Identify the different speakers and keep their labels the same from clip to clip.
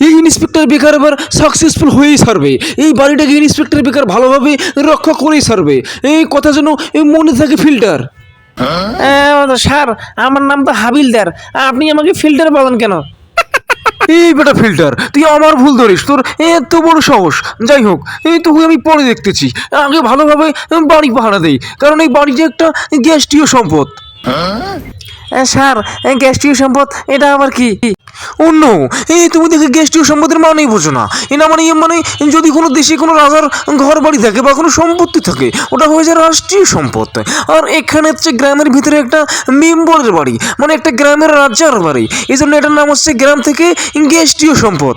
Speaker 1: এই ইন্সপেক্টর বেকার এবার সাকসেসফুল হয়েই সারবে এই বাড়িটাকে ইন্সপেক্টর বেকার ভালোভাবে রক্ষা করেই সারবে এই কথা যেন এই মনে থাকে ফিল্টার
Speaker 2: স্যার আমার নাম তো হাবিলদার। আপনি আমাকে ফিল্টার বলেন কেন?
Speaker 1: এই বেটা ফিল্টার তুই আমার ভুল ধরিস। তোর এত বড় সাহস। যাই হোক এই তোকে আমি পরে দেখতেছি। আগে ভালোভাবে বাড়ি পাহারা দেই। কারণ এই বাড়িটা একটা গ্যাসটীয় সম্পদ।
Speaker 2: এ, স্যার গ্যাস্ট্রিক সম্পদ এটা আবার কি?
Speaker 1: অন্য এই তুমি দেখে গ্যাসটীয় সম্পদের মানেই বোঝো না। এটা মানে মানে যদি কোনো দেশে কোনো রাজার ঘর বাড়ি থাকে বা কোনো সম্পত্তি থাকে ওটা হয়ে যায় রাষ্ট্রীয় সম্পদ। আর এখানে হচ্ছে গ্রামের ভিতরে একটা মেম্বরের বাড়ি মানে একটা গ্রামের রাজার বাড়ি। এই জন্য এটার নাম হচ্ছে গ্রাম থেকে গ্যাসটীয় সম্পদ।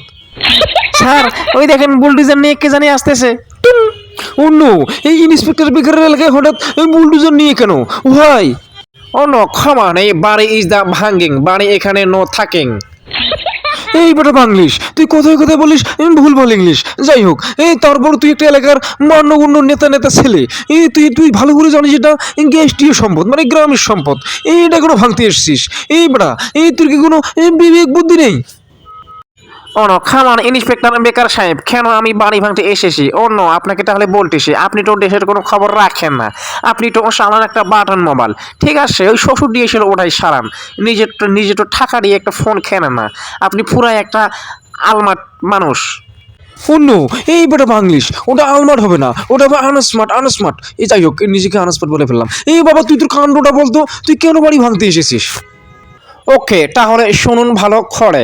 Speaker 2: স্যার ওই দেখেন বুলডুজার নিয়ে কে জানি আসতেছে।
Speaker 1: অন্য এই ইন্সপেক্টর বেকারের এলাকায় হঠাৎ বুলডুজার নিয়ে কেন? ভাই
Speaker 2: ও নো ক্ষমা নেই, বাড়ি ইজ দ্য ভাঙ্গিং, বাড়ি এখানে নো থাকিং।
Speaker 1: এই বেটা বাংলিশ, তুই কোথায় কোথায় বলিস? ভুল বল ইংলিশ। যাই হোক এই তারপর তুই একটা এলাকার মান্যগণ্য নেতা নেতা ছেলে। এই তুই তুই ভালো করে জানিস এটা গ্যাস্টীয় সম্পদ মানে গ্রামের সম্পদ। এইটা কোনো ভাঙতে এসছিস। এই বেটা এই তোর কি কোনো বিবেক বুদ্ধি নেই?
Speaker 2: ও নো খামান ইন্সপেক্টর বেকার সাহেব কেন আমি বাড়ি ভাঙতে এসেছি? ও নো আপনাকে তাহলে বলতেছি আপনি তো দেশের কোনো খবর রাখেন না। আপনি তো সালান একটা বাটন মোবাইল। ঠিক আছে ওই শ্বশুর দিয়েছিল ওটাই সারান নিজের তো নিজে তো টাকা দিয়ে একটা ফোন খেলেন না। আপনি পুরাই একটা আলমাট মানুষ।
Speaker 1: অন্য এই বেটা বাংলিশ ওটা আলমাট হবে না। ওটা আনস্মার্ট আনস্মার্ট এই যাই হোক নিজেকে আনস্মার্ট বলে ফেললাম। এই বাবা তুই তোর কাণ্ডটা বলতো তুই কেন বাড়ি ভাঙতে এসেছিস?
Speaker 2: ওকে তাহলে শুনুন ভালো খড়ে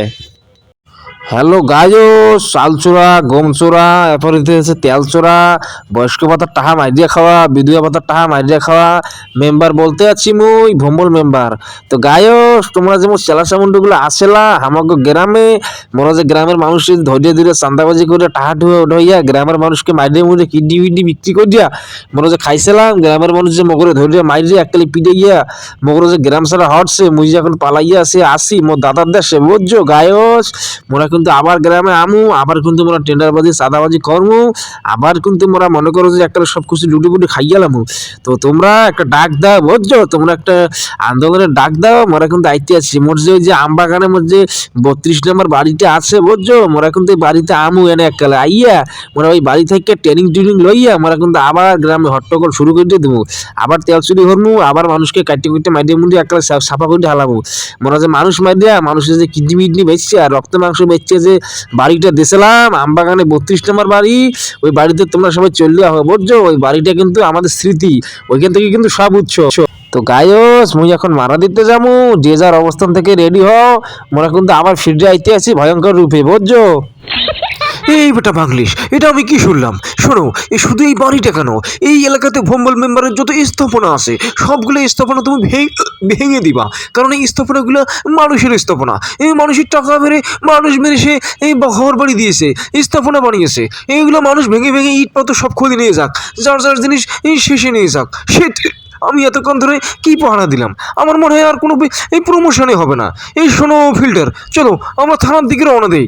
Speaker 3: হ্যালো গায়ো চালচোরা গমচোরা, এরপরে হচ্ছে তেলচোরা, বয়স্ক ভাতার টাহা মাইরিয়া খাওয়া বিধবা ভাতার টাহা মাইরিয়া খাওয়া মেম্বার বলতে আছি মুই ভম্বল মেম্বার তো গায়ো তোমরা যেমন চেলা চামুন্ডগুলো আসেলা আমাকে গ্রামে মনে যে গ্রামের মানুষ ধৈর্য ধীরে চান্দাবাজি করে টাহা ঢুয়ে উঠাইয়া গ্রামের মানুষকে মাইরে মুড়ে কিডনি ফিডনি বিক্রি করে দিয়া মনে যে খাইছিলাম, গ্রামের মানুষ যে মগরে ধৈর্য মাইরে এককালি পিটে গিয়া মগরে যে গ্রাম ছাড়া হটছে, মুই যে এখন পালাইয়া আসে, আসি, মোর দাদার দেশে, বুঝছ? গায়স মোরা কিন্তু আবার গ্রামে আমু, আবার কিন্তু মোরা টেন্ডারবাজি, সাদাবাজি করমু, আবার কিন্তু মোরা মনে করো যে একটা সব কিছু লুটি পুটি খাইয়ালামু তো তোমরা একটা ডাক দাও, বুঝছ? তোমরা একটা আন্দোলনের ডাক দাও, মোরা কিন্তু আইতে আছি। মোর যে ওই যে আমবাগানের মধ্যে বত্রিশ নম্বর বাড়িতে আছে, বুঝছ? মোরা কিন্তু বাড়িতে আমু এনে এককালে আইয়া, মোরা ওই বাড়ি থেকে ট্রেনিং ট্রেনিং লইয়া মোরা কিন্তু আবার গ্রামে হট্টগোল শুরু করে দেবো আবার তেল চুরি হরমু, আবার মানুষকে কাটতে কুটতে মাইডিয়ে মুন্ডি এককালে সাফা করে মনে হয় যে মানুষ মাইডিয়া মানুষের যে কিডনি মিডনি বেচছে আর রক্ত মাংস বেচছে যে বাড়িটা দিয়েছিলাম আমবাগানে বত্রিশ নম্বর বাড়ি, ওই বাড়িতে তোমরা সবাই চললে হবে, বুঝছ? ওই বাড়িটা কিন্তু আমাদের স্মৃতি, ওইখান থেকে কিন্তু সব উৎস। তো গায়স, মুই এখন মারা দিতে যাব, যে যার অবস্থান থেকে রেডি হও, মোরা কিন্তু আবার ফিরে আইতে আছি ভয়ঙ্কর রূপে, বুঝছ?
Speaker 1: এই বেটা বাংলিশ এটা আমি কি শুনলাম? শোনো এই শুধু এই বাড়িটা কেন? এই এলাকাতে ভম্বল মেম্বারের যত স্থাপনা আছে, সবগুলো স্থাপনা তুমি ভেঙে দিবা। কারণ এই স্থাপনাগুলো মানুষের স্থাপনা। এই মানুষের টাকা মেরে মানুষ মেরে সে এই ঘর বাড়ি দিয়েছে স্থাপনা বানিয়েছে। এইগুলো মানুষ ভেঙে ভেঙে ইট পাথর সব খুলে নিয়ে যাক। যার যার জিনিস এই শেষে নিয়ে যাক। সে আমি এতক্ষণ ধরে কি পাহারা দিলাম? আমার মনে হয় আর কোনো এই প্রমোশনে হবে না। এই শোনো ফিল্টার, চলো আমরা থানার দিকে রওনা দেই।